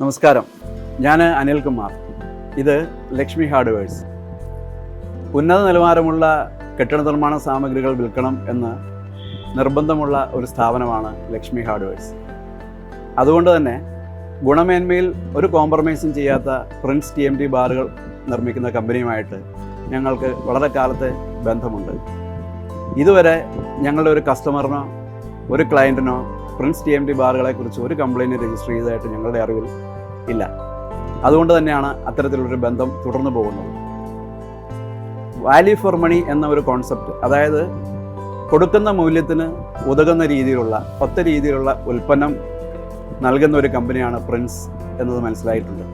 നമസ്കാരം. ഞാൻ അനിൽകുമാർ ഇത് ലക്ഷ്മി ഹാർഡ്വെയർസ്. ഉന്നത നിലവാരമുള്ള കെട്ടിട നിർമ്മാണ സാമഗ്രികൾ വിൽക്കണം എന്ന് നിർബന്ധമുള്ള ഒരു സ്ഥാപനമാണ് ലക്ഷ്മി ഹാർഡ്വെയർസ്. അതുകൊണ്ട് തന്നെ ഗുണമേന്മയിൽ ഒരു കോംപ്രമൈസും ചെയ്യാത്ത പ്രിൻസ് ടി എം ടി ബാറുകൾ നിർമ്മിക്കുന്ന കമ്പനിയുമായിട്ട് ഞങ്ങൾക്ക് വളരെ കാലത്തെ ബന്ധമുണ്ട്. ഇതുവരെ ഞങ്ങളുടെ ഒരു കസ്റ്റമറിനോ ഒരു ക്ലയന്റിനോ പ്രിൻസ് ടി എം ടി ബാറുകളെക്കുറിച്ച് ഒരു കംപ്ലയിന്റ് രജിസ്റ്റർ ചെയ്തതായിട്ട് ഞങ്ങളുടെ അറിവിൽ ഇല്ല. അതുകൊണ്ട് തന്നെയാണ് അത്തരത്തിലുള്ളൊരു ബന്ധം തുടർന്നു പോകുന്നത്. വാല്യൂ ഫോർ മണി എന്ന ഒരു കോൺസെപ്റ്റ് അതായത് കൊടുക്കുന്ന മൂല്യത്തിന് ഉതകുന്ന രീതിയിലുള്ള ഒത്ത രീതിയിലുള്ള ഉൽപ്പന്നം നൽകുന്ന ഒരു കമ്പനിയാണ് പ്രിൻസ് എന്നത് മനസ്സിലായിട്ടുണ്ട്.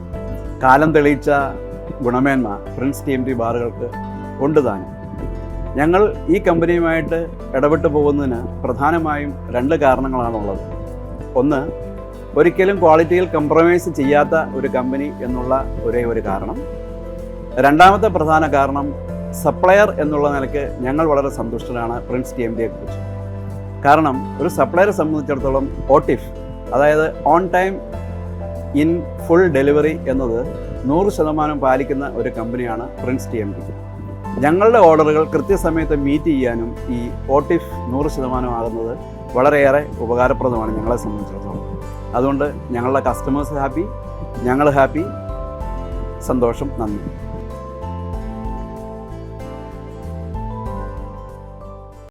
കാലം തെളിയിച്ച ഗുണമേന്മ പ്രിൻസ് ടി എം ടി ബാറുകൾക്ക് ഉണ്ട് താനും. ഞങ്ങൾ ഈ കമ്പനിയുമായിട്ട് ഇടപെട്ട് പോകുന്നതിന് പ്രധാനമായും രണ്ട് കാരണങ്ങളാണുള്ളത്. ഒന്ന് ഒരിക്കലും ക്വാളിറ്റിയിൽ കംപ്രമൈസ് ചെയ്യാത്ത ഒരു കമ്പനി എന്നുള്ള ഒരേ ഒരു കാരണം. രണ്ടാമത്തെ പ്രധാന കാരണം സപ്ലയർ എന്നുള്ള നിലയ്ക്ക് ഞങ്ങൾ വളരെ സന്തുഷ്ടരാണ് പ്രിൻസ് ടി എം ഡിയെ കുറിച്ച്. കാരണം ഒരു സപ്ലയറെ സംബന്ധിച്ചിടത്തോളം ഓട്ടിഫ് അതായത് on time in full delivery എന്നത് നൂറ് ശതമാനം പാലിക്കുന്ന ഒരു കമ്പനിയാണ് പ്രിൻസ് ടി എം ഡി ഞങ്ങളുടെ ഓർഡറുകൾ കൃത്യസമയത്ത് മീറ്റ് ചെയ്യാനും ഈ ഓട്ടിഫ് നൂറ് ശതമാനം ആകുന്നത് വളരെയേറെ ഉപകാരപ്രദമാണ് ഞങ്ങളെ സംബന്ധിച്ചിടത്തോളം. അതുകൊണ്ട് ഞങ്ങളുടെ കസ്റ്റമേഴ്സ് ഹാപ്പി ഞങ്ങൾ ഹാപ്പി സന്തോഷം നന്ദി.